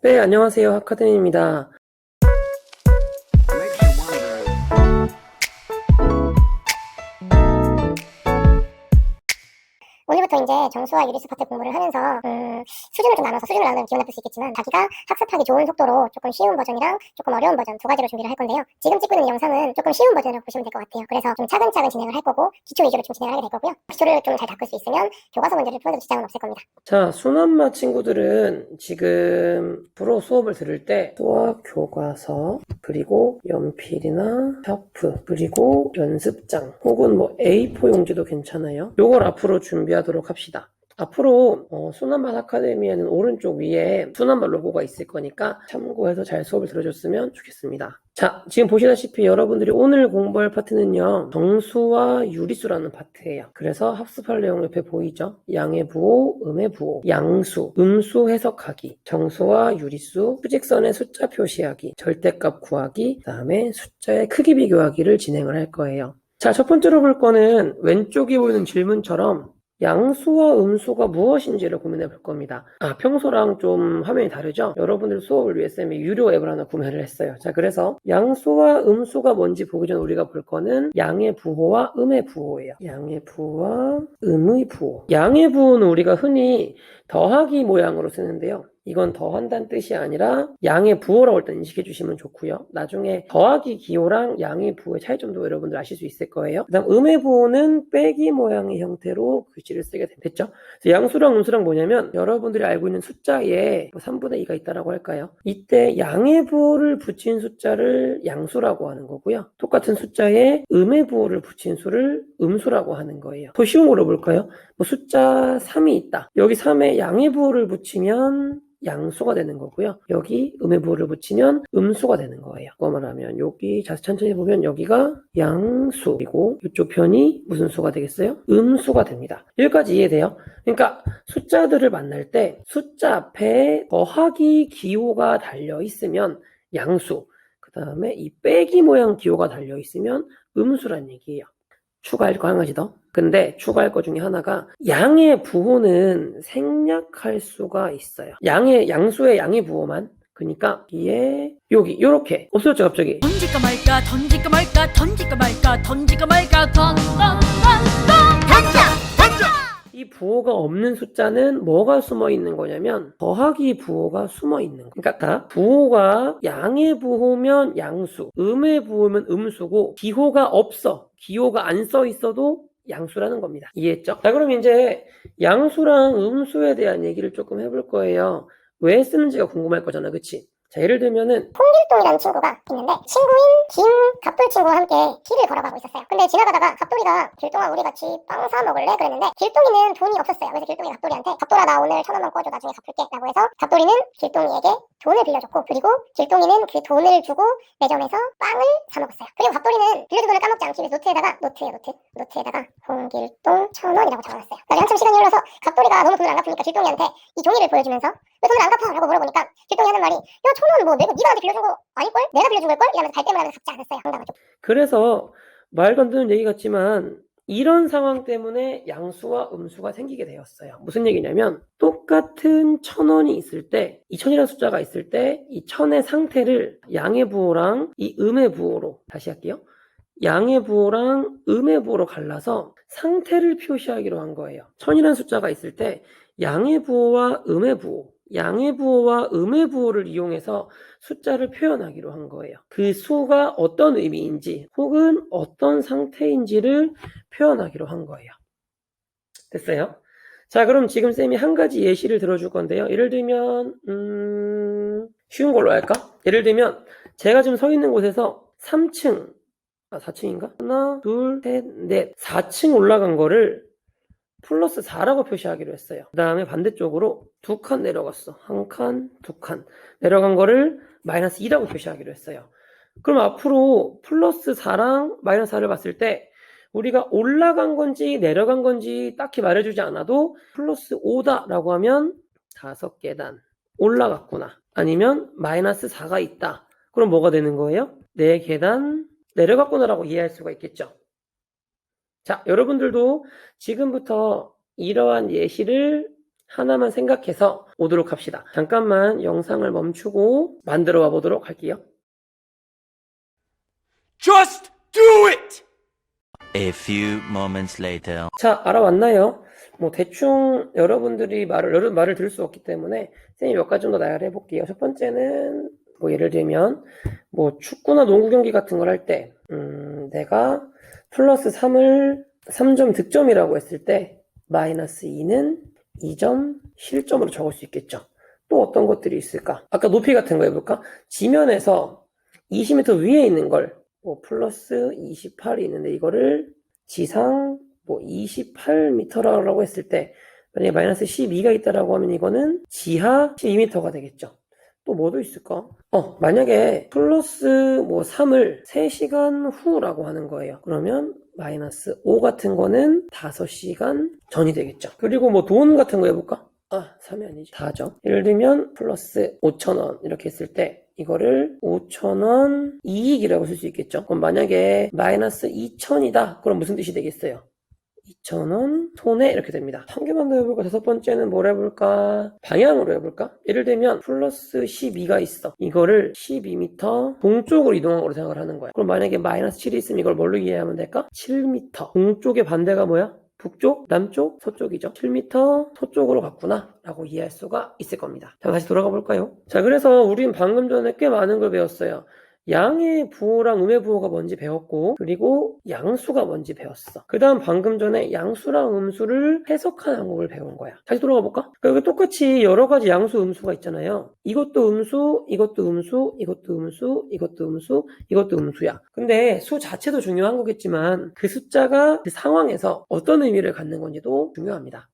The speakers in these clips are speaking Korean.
네, 안녕하세요. 하카든입니다. 오늘부터 이제 정수와 유리수 파트 공부를 하면서 음, 수준을 좀 나눠서 수준을 나누면 기분 나쁠 수 있겠지만 자기가 학습하기 좋은 속도로 조금 쉬운 버전이랑 조금 어려운 버전 두 가지로 준비를 할 건데요. 지금 찍고 있는 영상은 조금 쉬운 버전이라고 보시면 될 것 같아요. 그래서 좀 차근차근 진행을 할 거고 기초 위주로 좀 진행을 하게 될 거고요. 기초를 좀 잘 닦을 수 있으면 교과서 문제를 풀어도 지장은 없을 겁니다. 자, 순환마 친구들은 지금 프로 수업을 들을 때 수학 교과서, 그리고 연필이나 샤프, 그리고 연습장, 혹은 뭐 A4 용지도 괜찮아요. 요걸 앞으로 준비하도록 합시다. 앞으로 어, 순환맛 아카데미에는 오른쪽 위에 순환맛 로고가 있을 거니까 참고해서 잘 수업을 들어줬으면 좋겠습니다. 자, 지금 보시다시피 여러분들이 오늘 공부할 파트는요, 정수와 유리수라는 파트예요. 그래서 합습할 내용 옆에 보이죠? 양의 부호, 음의 부호, 양수, 음수 해석하기, 정수와 유리수, 수직선의 숫자 표시하기, 절대값 구하기, 그 다음에 숫자의 크기 비교하기를 진행을 할 거예요. 자, 첫 번째로 볼 거는 왼쪽에 보이는 질문처럼 양수와 음수가 무엇인지를 고민해 볼 겁니다. 아, 평소랑 좀 화면이 다르죠? 여러분들 수업을 위해 쌤이 유료 앱을 하나 구매를 했어요. 자, 그래서 양수와 음수가 뭔지 보기 전에 우리가 볼 거는 양의 부호와 음의 부호예요. 양의 부호와 음의 부호. 양의 부호는 우리가 흔히 더하기 모양으로 쓰는데요. 이건 더한다는 뜻이 아니라 양의 부호라고 일단 인식해 주시면 좋고요. 나중에 더하기 기호랑 양의 부호의 차이점도 여러분들 아실 수 있을 거예요. 그 다음 음의 부호는 빼기 모양의 형태로 글씨를 쓰게 됐죠. 양수랑 음수랑 뭐냐면 여러분들이 알고 있는 숫자에 뭐 3분의 2가 있다라고 할까요? 이때 양의 부호를 붙인 숫자를 양수라고 하는 거고요. 똑같은 숫자에 음의 부호를 붙인 수를 음수라고 하는 거예요. 더 쉬운 걸로 볼까요? 뭐 숫자 3이 있다. 여기 3에 양의 부호를 붙이면 양수가 되는 거고요. 여기 음의 부호를 붙이면 음수가 되는 거예요. 그거만 하면 여기 자 천천히 보면 여기가 양수 그리고 이쪽 편이 무슨 수가 되겠어요? 음수가 됩니다. 여기까지 이해돼요? 그러니까 숫자들을 만날 때 숫자 앞에 더하기 기호가 달려 있으면 양수 그 다음에 이 빼기 모양 기호가 달려 있으면 음수란 얘기예요. 추가할 거한 가지 더. 근데 추가할 거 중에 하나가 양의 부호는 생략할 수가 있어요. 양의 양수의 양의 부호만. 그러니까 이에 여기 요렇게 없어졌죠 갑자기. 던질까 말까 던질까 말까 던질까 말까 던질까 말까 던져 이 부호가 없는 숫자는 뭐가 숨어 있는 거냐면 더하기 부호가 숨어 있는 거. 그러니까 다 부호가 양의 부호면 양수, 음의 부호면 음수고 기호가 없어. 기호가 안 써 있어도 양수라는 겁니다. 이해했죠? 자, 그럼 이제 양수랑 음수에 대한 얘기를 조금 해볼 거예요. 왜 쓰는지가 궁금할 거잖아, 그치? 자, 예를 들면은 홍길동이라는 친구가 있는데 친구인 김갑돌 친구와 함께 길을 걸어가고 있었어요. 근데 지나가다가 갑돌이가 길동아 우리 같이 빵 사 먹을래? 그랬는데 길동이는 돈이 없었어요. 그래서 길동이 갑돌이한테 갑돌아 나 오늘 천 원만 꿔줘 나중에 갚을게 라고 해서 갑돌이는 길동이에게 돈을 빌려줬고 그리고 길동이는 그 돈을 주고 매점에서 빵을 사 먹었어요. 그리고 갑돌이는 빌려준 돈을 까먹지 않기 위해서 노트에다가 노트에 노트 노트에다가 홍길동 천 원이라고 적어놨어요. 나중에 한참 시간이 흘러서 갑돌이가 너무 돈을 안 갚으니까 길동이한테 이 종이를 보여주면서 왜 돈을 안 갚아? 라고 물어보니까 길동이 하는 말이 야 천원 뭐 내가 네가 나한테 빌려준 거 아닐걸? 내가 빌려준 걸걸? 이러면서 갈대을 하면서 갚지 않았어요. 황당하죠. 그래서 안 되는 얘기 같지만 이런 상황 때문에 양수와 음수가 생기게 되었어요. 무슨 얘기냐면 똑같은 천 원이 있을 때, 이 천이라는 숫자가 있을 때 이 천의 상태를 양의 부호랑 이 음의 부호로 다시 할게요. 양의 부호랑 음의 부호로 갈라서 상태를 표시하기로 한 거예요. 천이라는 숫자가 있을 때 양의 부호와 음의 부호, 양의 부호와 음의 부호를 이용해서 숫자를 표현하기로 한 거예요. 그 수가 어떤 의미인지 혹은 어떤 상태인지를 표현하기로 한 거예요. 됐어요? 자, 그럼 지금 쌤이 한 가지 예시를 들어줄 건데요. 예를 들면, 음, 쉬운 걸로 할까? 예를 들면, 제가 지금 서 있는 곳에서 3층, 아, 4층인가? 하나, 둘, 셋, 넷. 4층 올라간 거를 플러스 4라고 표시하기로 했어요. 그 다음에 반대쪽으로 두 칸 내려갔어. 한 칸, 두 칸. 내려간 거를 마이너스 2라고 표시하기로 했어요. 그럼 앞으로 플러스 4랑 마이너스 4를 봤을 때 우리가 올라간 건지 내려간 건지 딱히 말해주지 않아도 플러스 5다라고 하면 다섯 계단 올라갔구나. 아니면 마이너스 4가 있다. 그럼 뭐가 되는 거예요? 네 계단 내려갔구나라고 이해할 수가 있겠죠. 자, 여러분들도 지금부터 이러한 예시를 하나만 생각해서 오도록 합시다. 잠깐만 영상을 멈추고 만들어 와 보도록 할게요. Just do it! A few moments later. 자, 알아왔나요? 뭐 대충 여러분들이 말을 여러 말을 들을 수 없기 때문에 선생님이 몇 가지 정도 나열해 볼게요. 첫 번째는 뭐 예를 들면 뭐 축구나 농구 경기 같은 걸 할 때, 음, 내가 플러스 3을 3점 득점이라고 했을 때 마이너스 2는 2점 실점으로 적을 수 있겠죠. 또 어떤 것들이 있을까? 아까 높이 같은 거 해볼까? 지면에서 20m 위에 있는 걸 뭐 플러스 28이 있는데 이거를 지상 뭐 28m라고 했을 때 만약에 마이너스 12가 있다라고 하면 이거는 지하 12m가 되겠죠. 또 뭐도 있을까? 어, 만약에 플러스 뭐 3을 3시간 후라고 하는 거예요. 그러면 마이너스 5 같은 거는 5시간 전이 되겠죠. 그리고 뭐 돈 같은 거 해볼까? 아, 3이 아니지. 다죠. 예를 들면 플러스 5,000원 이렇게 했을 때 이거를 5,000원 이익이라고 쓸 수 있겠죠. 그럼 만약에 마이너스 2,000이다. 그럼 무슨 뜻이 되겠어요? 2,000원 손해 이렇게 됩니다. 한 개만 더 해볼까? 다섯 번째는 뭘 해볼까? 방향으로 해볼까? 예를 들면 플러스 12가 있어. 이거를 12m 동쪽으로 이동한 거로 생각을 하는 거야. 그럼 만약에 마이너스 7이 있으면 이걸 뭘로 이해하면 될까? 7m. 동쪽의 반대가 뭐야? 북쪽, 남쪽, 서쪽이죠. 7m 서쪽으로 갔구나 라고 이해할 수가 있을 겁니다. 자, 다시 돌아가 볼까요? 자, 그래서 우린 방금 전에 꽤 많은 걸 배웠어요. 양의 부호랑 음의 부호가 뭔지 배웠고 그리고 양수가 뭔지 배웠어. 그 다음 방금 전에 양수랑 음수를 해석하는 방법을 배운 거야. 다시 돌아가 볼까? 그러니까 똑같이 여러 가지 양수 음수가 있잖아요. 이것도 음수, 이것도 음수, 이것도 음수, 이것도 음수, 이것도 음수야. 근데 수 자체도 중요한 거겠지만 그 숫자가 그 상황에서 어떤 의미를 갖는 건지도 중요합니다.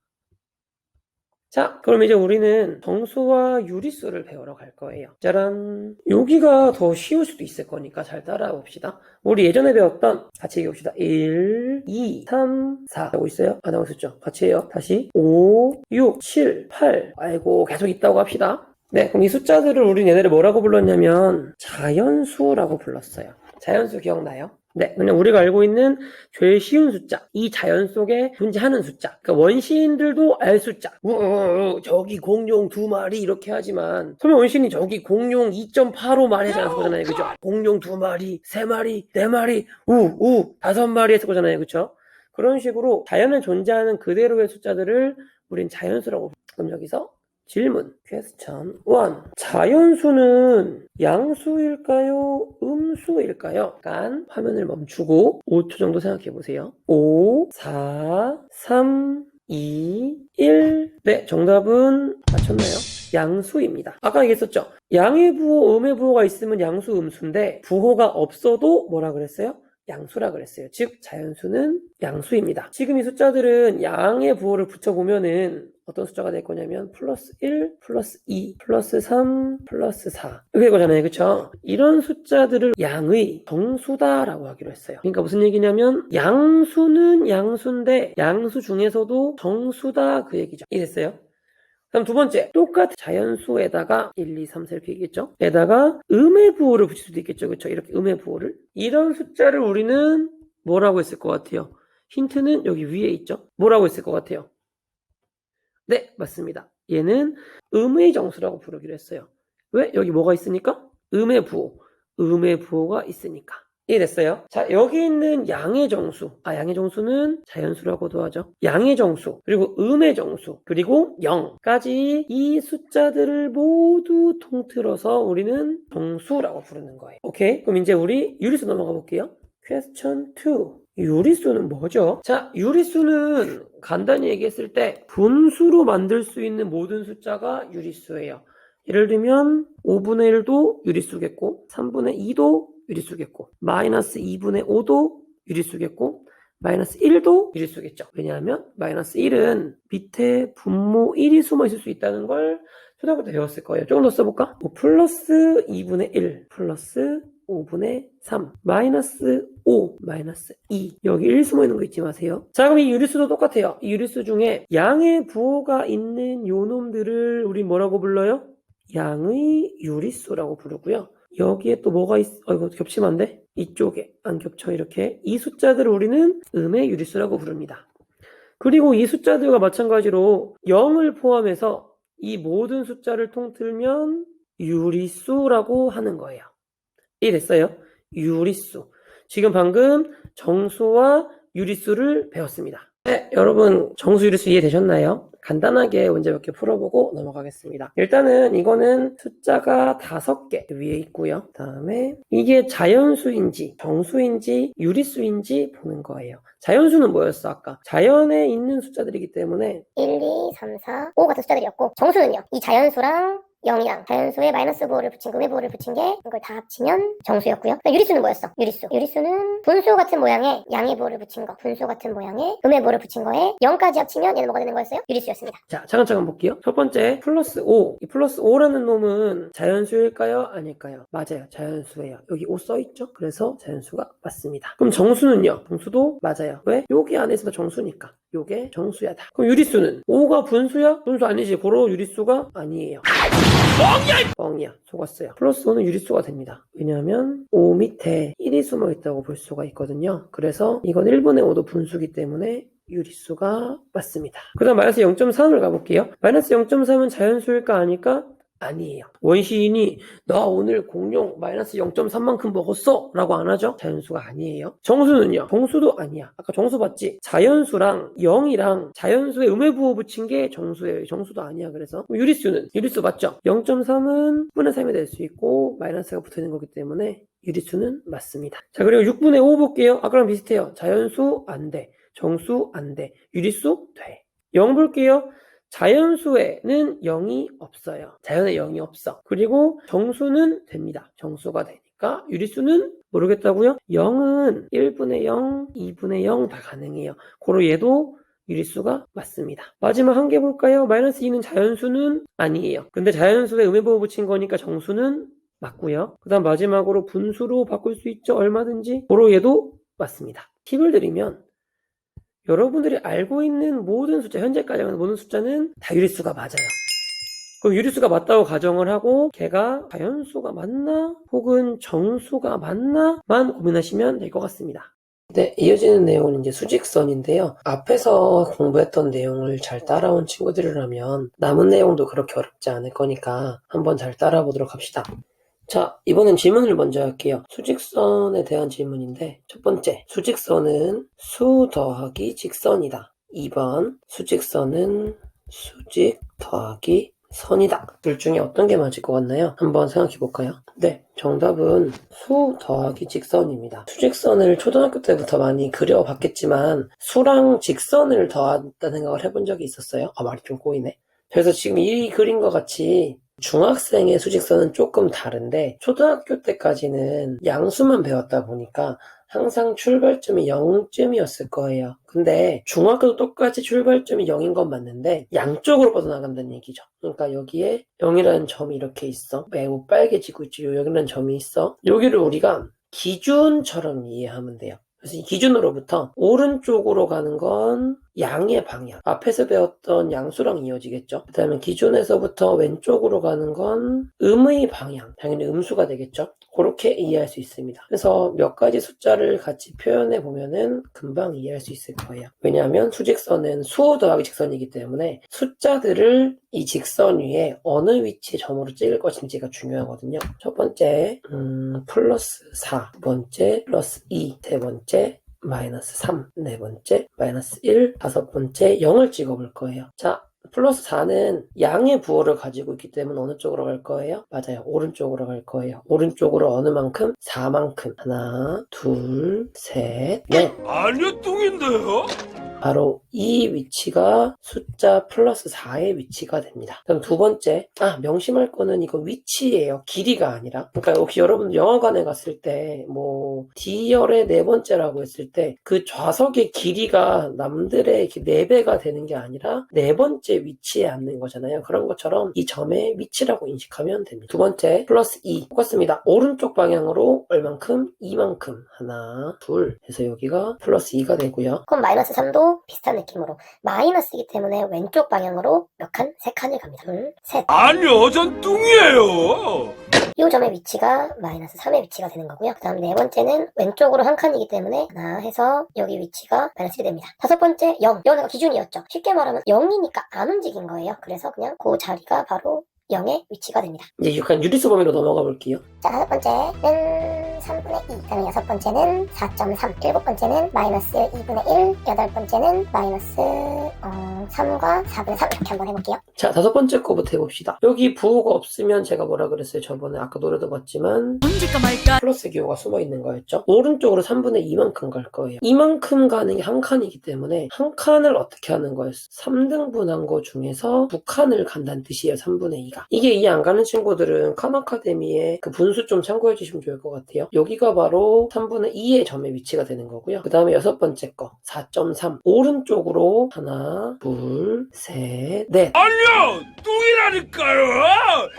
자, 그럼 이제 우리는 정수와 유리수를 배우러 갈 거예요. 짜란. 여기가 더 쉬울 수도 있을 거니까 잘 따라와 봅시다. 우리 예전에 배웠던 같이 얘기해 봅시다. 1, 2, 3, 4. 하고 있어요? 안 하고 있었죠? 같이 해요. 다시 5, 6, 7, 8. 아이고, 계속 있다고 합시다. 네, 그럼 이 숫자들을 우린 얘네를 뭐라고 불렀냐면 자연수라고 불렀어요. 자연수 기억나요? 네, 그냥 우리가 알고 있는 제일 쉬운 숫자, 이 자연 속에 존재하는 숫자. 그러니까 원시인들도 알 숫자. 우, 우, 우, 저기 공룡 두 마리 이렇게 하지만 처음에 원시인이 저기 공룡 2.85 마리 하지 않았을 거잖아요, 그죠? 공룡 두 마리, 세 마리, 네 마리, 우, 우, 다섯 마리 했을 거잖아요, 그죠? 그런 식으로 자연에 존재하는 그대로의 숫자들을 우린 자연수라고 그럼 여기서 질문, 퀘스천 1. 자연수는 양수일까요? 음수일까요? 약간 화면을 멈추고 5초 정도 생각해 보세요. 5, 4, 3, 2, 1. 네, 정답은 맞췄나요? 양수입니다. 아까 얘기했었죠? 양의 부호, 음의 부호가 있으면 양수, 음수인데 부호가 없어도 뭐라 그랬어요? 양수라 그랬어요. 즉 자연수는 양수입니다. 지금 이 숫자들은 양의 부호를 붙여보면은 어떤 숫자가 될 거냐면 플러스 1, 플러스 2, 플러스 3, 플러스 4 이렇게 될 거잖아요. 그쵸? 이런 숫자들을 양의 정수다라고 하기로 했어요. 그러니까 무슨 얘기냐면 양수는 양수인데 양수 중에서도 정수다 그 얘기죠. 이해됐어요? 그럼 두 번째, 똑같은 자연수에다가 1, 2, 3, 4 이렇게 있겠죠? 에다가 음의 부호를 붙일 수도 있겠죠. 그쵸? 이렇게 음의 부호를. 이런 숫자를 우리는 뭐라고 했을 것 같아요? 힌트는 여기 위에 있죠? 뭐라고 했을 것 같아요? 네, 맞습니다. 얘는 음의 정수라고 부르기로 했어요. 왜? 여기 뭐가 있으니까? 음의 부호. 음의 부호가 있으니까. 이해됐어요? 자, 여기 있는 양의 정수. 아, 양의 정수는 자연수라고도 하죠. 양의 정수, 그리고 음의 정수, 그리고 0까지 이 숫자들을 모두 통틀어서 우리는 정수라고 부르는 거예요. 오케이? 그럼 이제 우리 유리수 넘어가 볼게요. Question 2. 유리수는 뭐죠? 자, 유리수는 간단히 얘기했을 때 분수로 만들 수 있는 모든 숫자가 유리수예요. 예를 들면 5분의 1도 유리수겠고 3분의 2도 유리수겠고 마이너스 2분의 5도 유리수겠고 마이너스 1도 유리수겠죠. 왜냐하면 마이너스 1은 밑에 분모 1이 숨어 있을 수 있다는 걸 초등학교 때 배웠을 거예요. 조금 더 써볼까? 뭐 플러스 2분의 1 플러스 5분의 3 마이너스 5 마이너스 2 여기 1 숨어 있는 거 잊지 마세요. 자 그럼 이 유리수도 똑같아요. 이 유리수 중에 양의 부호가 있는 요놈들을 우리 뭐라고 불러요? 양의 유리수라고 부르고요. 여기에 또 뭐가 있, 어, 이거 겹치면 안 돼? 이쪽에 안 겹쳐, 이렇게. 이 숫자들을 우리는 음의 유리수라고 부릅니다. 그리고 이 숫자들과 마찬가지로 0을 포함해서 이 모든 숫자를 통틀면 유리수라고 하는 거예요. 이해됐어요? 유리수. 지금 방금 정수와 유리수를 배웠습니다. 네, 여러분 정수 유리수 이해되셨나요? 간단하게 문제 몇 개 풀어보고 넘어가겠습니다. 일단은 이거는 숫자가 다섯 개 위에 있고요. 다음에 이게 자연수인지 정수인지 유리수인지 보는 거예요. 자연수는 뭐였어 아까? 자연에 있는 숫자들이기 때문에 1, 2, 3, 4, 5 같은 숫자들이었고 정수는요. 이 자연수랑 0이랑 자연수에 마이너스 부호를 붙인 거, 음의 부호를 붙인 게 이걸 다 합치면 정수였고요. 그다음 유리수는 뭐였어? 유리수. 유리수는 분수 같은 모양의 양의 부호를 붙인 거, 분수 같은 모양의 음의 부호를 붙인 거에 0까지 합치면 얘는 뭐가 되는 거였어요? 유리수였습니다. 자, 차근차근 볼게요. 첫 번째, 플러스 5. 이 플러스 5라는 놈은 자연수일까요? 아닐까요? 맞아요. 자연수예요. 여기 5 써있죠? 그래서 자연수가 맞습니다. 그럼 정수는요? 정수도 맞아요. 왜? 여기 안에 있으면 정수니까. 요게 정수야다. 그럼 유리수는? 5가 분수야? 분수 아니지. 고로 유리수가 아니에요. 뻥이야. 속았어요. 플러스 5는 유리수가 됩니다. 왜냐하면 5 밑에 1이 숨어 있다고 볼 수가 있거든요. 그래서 이건 1분의 5도 분수기 때문에 유리수가 맞습니다. 그 다음 마이너스 0.3을 가볼게요. 마이너스 0.3은 자연수일까 아닐까? 아니에요. 원시인이 나 오늘 공룡 마이너스 0.3만큼 먹었어 라고 안 하죠? 자연수가 아니에요. 정수는요? 정수도 아니야. 아까 정수 봤지? 자연수랑 0이랑 자연수에 음의 부호 붙인 게 정수예요. 정수도 아니야. 그래서 유리수는? 유리수 맞죠? 0.3은 6분의 3이 될 수 있고 마이너스가 붙어 있는 거기 때문에 유리수는 맞습니다. 자 그리고 6분의 5 볼게요. 아까랑 비슷해요. 자연수 안 돼. 정수 안 돼. 유리수 돼. 0 볼게요. 자연수에는 0이 없어요. 자연에 0이 없어. 그리고 정수는 됩니다. 정수가 되니까 유리수는 모르겠다고요? 0은 1분의 0, 2분의 0 다 가능해요. 고로 얘도 유리수가 맞습니다. 마지막 한 개 볼까요? 마이너스 2는 자연수는 아니에요. 근데 자연수에 음의보호 붙인 거니까 정수는 맞고요. 그 다음 마지막으로 분수로 바꿀 수 있죠. 얼마든지. 고로 얘도 맞습니다. 팁을 드리면 여러분들이 알고 있는 모든 숫자, 현재까지 하는 모든 숫자는 다 유리수가 맞아요. 그럼 유리수가 맞다고 가정을 하고 걔가 자연수가 맞나 혹은 정수가 맞나만 고민하시면 될 것 같습니다. 네, 이어지는 내용은 이제 수직선인데요. 앞에서 공부했던 내용을 잘 따라온 친구들이라면 남은 내용도 그렇게 어렵지 않을 거니까 한번 잘 따라보도록 합시다. 자, 이번엔 질문을 먼저 할게요. 수직선에 대한 질문인데, 첫 번째, 수직선은 수 더하기 직선이다. 2번, 수직선은 수직 더하기 선이다. 둘 중에 어떤 게 맞을 것 같나요? 한번 생각해 볼까요? 네, 정답은 수 더하기 직선입니다. 수직선을 초등학교 때부터 많이 그려봤겠지만, 수랑 직선을 더한다는 생각을 해본 적이 있었어요. 아, 말이 좀 꼬이네. 그래서 지금 이 그림과 같이 중학생의 수직선은 조금 다른데 초등학교 때까지는 양수만 배웠다 보니까 항상 출발점이 0점이었을 거예요. 근데 중학교도 똑같이 출발점이 0인 건 맞는데 양쪽으로 뻗어나간다는 얘기죠. 그러니까 여기에 0이라는 점이 이렇게 있어. 매우 빨개지고 있죠. 여기라는 점이 있어. 여기를 우리가 기준처럼 이해하면 돼요. 그래서 이 기준으로부터 오른쪽으로 가는 건 양의 방향. 앞에서 배웠던 양수랑 이어지겠죠. 그 다음에 기준에서부터 왼쪽으로 가는 건 음의 방향. 당연히 음수가 되겠죠. 그렇게 이해할 수 있습니다. 그래서 몇 가지 숫자를 같이 표현해 보면은 금방 이해할 수 있을 거예요. 왜냐하면 수직선은 수 더하기 직선이기 때문에 숫자들을 이 직선 위에 어느 위치에 점으로 찍을 것인지가 중요하거든요. 첫 번째, 음, 플러스 4. 두 번째, 플러스 2. 세 번째, 마이너스 3. 네 번째, 마이너스 1. 다섯 번째, 0을 찍어볼 거예요. 자, 플러스 4는 양의 부호를 가지고 있기 때문에 어느 쪽으로 갈 거예요? 맞아요. 오른쪽으로 갈 거예요. 오른쪽으로 어느 만큼? 4만큼. 하나, 둘, 셋, 넷. 아니요, 뚱인데요? 바로 이 위치가 숫자 플러스 4의 위치가 됩니다. 그럼 두 번째, 아, 명심할 거는 이거 위치예요. 길이가 아니라. 그러니까 혹시 여러분 영화관에 갔을 때, 뭐, D열의 네 번째라고 했을 때, 그 좌석의 길이가 남들의 네 배가 되는 게 아니라, 네 번째 위치에 앉는 거잖아요. 그런 것처럼 이 점의 위치라고 인식하면 됩니다. 두 번째, 플러스 2. 똑같습니다. 오른쪽 방향으로 얼만큼? 이만큼. 하나, 둘. 해서 여기가 플러스 2가 되고요. 그럼 마이너스 3도 비슷한 느낌으로 마이너스이기 때문에 왼쪽 방향으로 몇 칸? 세 칸을 갑니다. 둘, 셋. 아니요, 전 뚱이에요. 요이 점의 위치가 마이너스 3의 위치가 되는 거고요. 그 다음 네 번째는 왼쪽으로 한 칸이기 때문에 하나 해서 여기 위치가 마이너스 1이 됩니다. 다섯 번째 0. 이거는 기준이었죠. 쉽게 말하면 0이니까 안 움직인 거예요. 그래서 그냥 그 자리가 바로 0의 위치가 됩니다. 이제 약간 유리수 범위로 넘어가 볼게요. 자, 다섯 번째는 3분의 2, 그다음에 여섯 번째는 4.3, 일곱 번째는 마이너스 2분의 1, 여덟 번째는 마이너스 어, 3과 4분의 3 이렇게 한번 해볼게요. 자, 다섯 번째 거부터 해봅시다. 여기 부호가 없으면 제가 뭐라 그랬어요? 저번에 아까 노래도 봤지만 던질까 말까 플러스 기호가 숨어 있는 거였죠. 오른쪽으로 3분의 2만큼 갈 거예요. 이만큼 가는 게 한 칸이기 때문에 한 칸을 어떻게 하는 거였어? 3등분한 거 중에서 두 칸을 간다는 뜻이에요. 3분의 2 가. 이게 이해 안 가는 친구들은 칸 아카데미의 그 분수 좀 참고해 주시면 좋을 것 같아요. 여기가 바로 3분의 2의 점의 위치가 되는 거고요. 그 다음에 여섯 번째 거 4.3 오른쪽으로 하나, 둘, 셋, 넷. 아니요! 뚱이라니까요!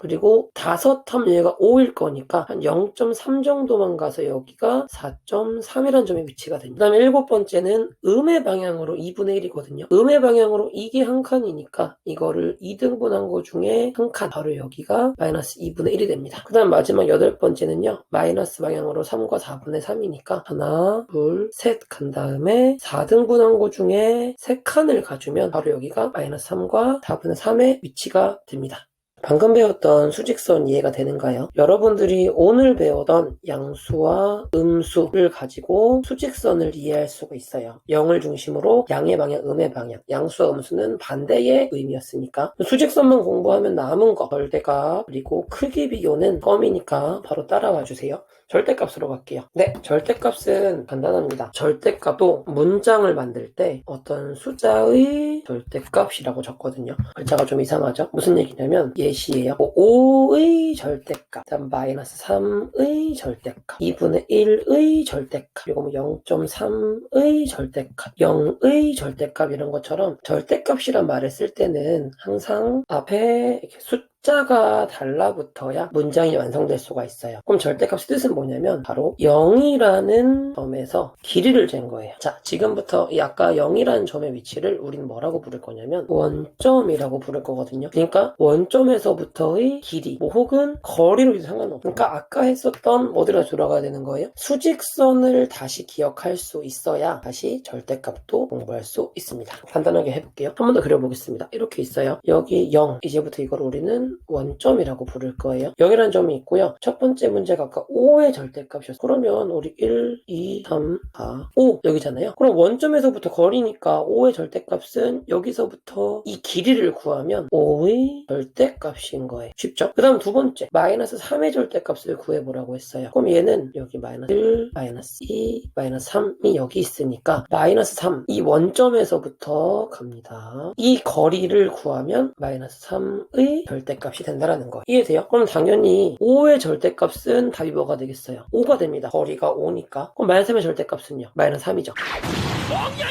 그리고 다섯 하면 얘가 5일 거니까 한 0.3 정도만 가서 여기가 4.3이라는 점의 위치가 됩니다. 그 다음에 일곱 번째는 음의 방향으로 2분의 1이거든요. 음의 방향으로 이게 한 칸이니까 이거를 2등분한 거 중에 한 칸, 바로 여기가 마이너스 2분의 1이 됩니다. 그 다음 마지막 여덟 번째는요. 마이너스 방향으로 3과 4분의 3이니까 하나, 둘, 셋 간 다음에 4등분한 거 중에 세 칸을 가주면 바로 여기가 마이너스 3과 4분의 3의 위치가 됩니다. 방금 배웠던 수직선 이해가 되는가요? 여러분들이 오늘 배우던 양수와 음수를 가지고 수직선을 이해할 수가 있어요. 0을 중심으로 양의 방향, 음의 방향. 양수와 음수는 반대의 의미였으니까. 수직선만 공부하면 남은 거, 절대값, 그리고 크기 비교는 껌이니까 바로 따라와 주세요. 절대값으로 갈게요. 네, 절대값은 간단합니다. 절대값도 문장을 만들 때 어떤 숫자의 절대값이라고 적거든요. 글자가 좀 이상하죠? 무슨 얘기냐면 예시예요. 5의 절대값, 그다음 마이너스 3의 절대값, 2분의 1의 절대값, 그리고 뭐 0.3의 절대값, 0의 절대값 이런 것처럼 절대값이란 말을 쓸 때는 항상 앞에 이렇게 숫 숫자가 달라붙어야 문장이 완성될 수가 있어요. 그럼 절대값의 뜻은 뭐냐면 바로 0이라는 점에서 길이를 잰 거예요. 자, 지금부터 이 아까 0이라는 점의 위치를 우리는 뭐라고 부를 거냐면 원점이라고 부를 거거든요. 그러니까 원점에서부터의 길이, 뭐 혹은 거리로 상관없어. 그러니까 아까 했었던 어디로 돌아가야 되는 거예요? 수직선을 다시 기억할 수 있어야 다시 절대값도 공부할 수 있습니다. 간단하게 해볼게요. 한 번 더 그려보겠습니다. 이렇게 있어요. 여기 0, 이제부터 이걸 우리는 원점이라고 부를 거예요. 0이라는 점이 있고요. 첫 번째 문제가 아까 5의 절대값이었어요. 그러면 우리 1, 2, 3, 4, 5 여기잖아요. 그럼 원점에서부터 거리니까 5의 절대값은 여기서부터 이 길이를 구하면 5의 절대값인 거예요. 쉽죠? 그 다음 두 번째 마이너스 3의 절대값을 구해보라고 했어요. 그럼 얘는 여기 마이너스 1, 마이너스 2, 마이너스 3이 여기 있으니까 마이너스 3, 이 원점에서부터 갑니다. 이 거리를 구하면 마이너스 3의 절대값 이 된다라는 거예요. 이해돼요? 그럼 당연히 5의 절대값은 답이 뭐가 되겠어요? 5가 됩니다. 거리가 5니까. 그럼 마이너스 3의 절대값은요? 마이너스 3이죠.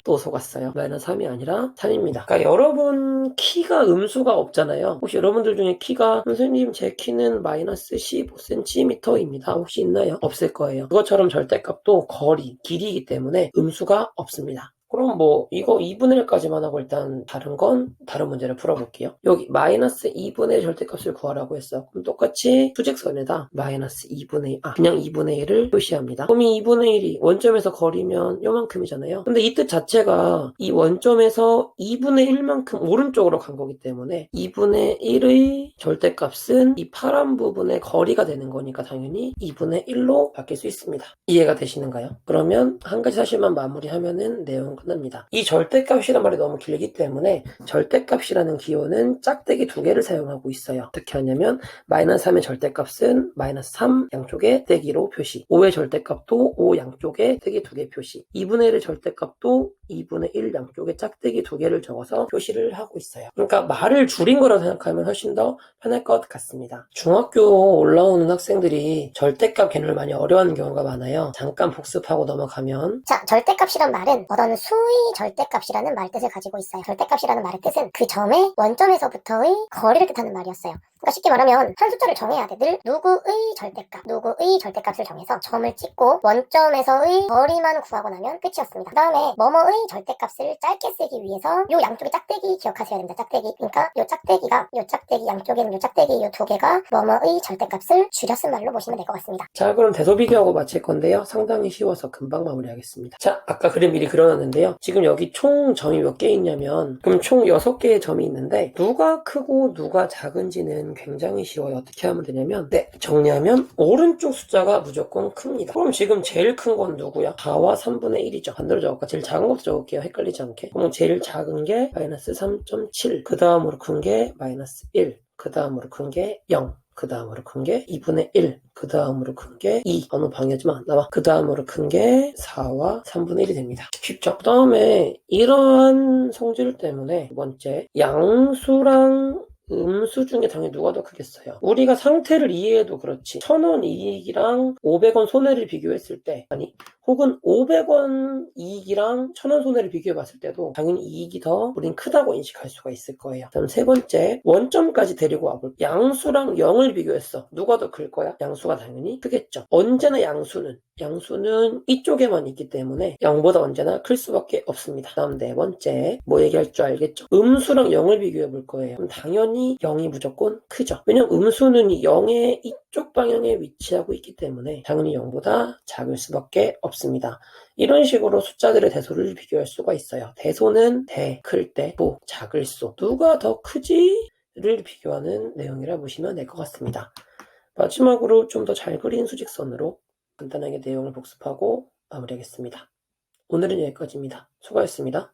또 속았어요. 마이너스 3이 아니라 3입니다. 그러니까 여러분 키가 음수가 없잖아요. 혹시 여러분들 중에 키가 선생님 제 키는 마이너스 15cm입니다. 혹시 있나요? 없을 거예요. 그것처럼 절대값도 거리, 길이이기 때문에 음수가 없습니다. 그럼 뭐 이거 2분의 1까지만 하고 일단 다른 건 다른 문제를 풀어볼게요. 여기 마이너스 2분의 1 절대값을 구하라고 했어. 그럼 똑같이 수직선에다 마이너스 2분의 1, 아 그냥 2분의 1을 표시합니다. 그럼 이 2분의 1이 원점에서 거리면 요만큼이잖아요. 근데 이 뜻 자체가 이 원점에서 2분의 1만큼 오른쪽으로 간 거기 때문에 2분의 1의 절대값은 이 파란 부분의 거리가 되는 거니까 당연히 2분의 1로 바뀔 수 있습니다. 이해가 되시는가요? 그러면 한 가지 사실만 마무리하면은 내용 끝납니다. 이 절대값이란 말이 너무 길기 때문에 절대값이라는 기호는 짝대기 두 개를 사용하고 있어요. 어떻게 하냐면 마이너스 3의 절대값은 마이너스 3 양쪽에 떼기로 표시 5의 절대값도 5 양쪽에 떼기 두 개 표시 2분의 1의 절대값도 2분의 1 양쪽에 짝대기 두 개를 적어서 표시를 하고 있어요. 그러니까 말을 줄인 거라고 생각하면 훨씬 더 편할 것 같습니다. 중학교 올라오는 학생들이 절대값 개념을 많이 어려워하는 경우가 많아요. 잠깐 복습하고 넘어가면 자, 절대값이란 말은 어떤 수의 절대값이라는 말 뜻을 가지고 있어요. 절대값이라는 말의 뜻은 그 점의 원점에서부터의 거리를 뜻하는 말이었어요. 그러니까 쉽게 말하면 한 숫자를 정해야 돼. 늘 누구의 절대값, 누구의 절대값을 정해서 점을 찍고 원점에서의 거리만 구하고 나면 끝이었습니다. 그 다음에 뭐뭐의 3분의 절대값을 짧게 쓰기 위해서 요 양쪽에 짝대기 기억하셔야 됩니다. 짝대기. 그러니까 요 짝대기가 요 짝대기 양쪽에는 요 짝대기 요 두 개가 뭐뭐의 절대값을 쓴 말로 보시면 될 것 같습니다. 자, 그럼 대소 비교하고 마칠 건데요. 상당히 쉬워서 금방 마무리하겠습니다. 자, 아까 그림 미리 그려놨는데요. 지금 여기 총 점이 몇 개 있냐면, 그럼 총 6개의 점이 있는데, 누가 크고 누가 작은지는 굉장히 쉬워요. 어떻게 하면 되냐면, 네, 정리하면, 오른쪽 숫자가 무조건 큽니다. 그럼 지금 제일 큰 건 누구야? 4와 3분의 1이죠. 반대로 적을까? 제일 작은 적 을게요. 헷갈리지 않게. 그럼 제일 작은 게 마이너스 3.7. 그 다음으로 큰 게 마이너스 1. 그 다음으로 큰 게 0. 그 다음으로 큰 게 2분의 1. 그 다음으로 큰 게 2. 어느 방해하지마. 나와. 그 다음으로 큰 게 4와 3분의 1이 됩니다. 쉽죠? 그 다음에 이러한 성질 때문에 두 번째, 양수랑 음수 중에 당연히 누가 더 크겠어요? 우리가 상태를 이해해도 그렇지. 1000원 이익이랑 500원 손해를 비교했을 때, 아니, 혹은 500원 이익이랑 1000원 손해를 비교해 봤을 때도 당연히 이익이 더 우린 크다고 인식할 수가 있을 거예요. 그럼 세 번째, 원점까지 데리고 와볼 양수랑 0을 비교했어. 누가 더 클 거야? 양수가 당연히 크겠죠. 언제나 양수는 양수는 이쪽에만 있기 때문에 0보다 언제나 클 수밖에 없습니다. 다음 네 번째, 뭐 얘기할 줄 알겠죠? 음수랑 0을 비교해 볼 거예요. 그럼 당연히 0이 무조건 크죠. 왜냐면 음수는 0의 이쪽 방향에 위치하고 있기 때문에 당연히 0보다 작을 수밖에 없습니다. 이런 식으로 숫자들의 대소를 비교할 수가 있어요. 대소는 대, 클 때, 보, 작을 수. 누가 더 크지 를 비교하는 내용이라 보시면 될 것 같습니다. 마지막으로 좀 더 잘 그린 수직선으로 간단하게 내용을 복습하고 마무리하겠습니다. 오늘은 여기까지입니다. 수고하셨습니다.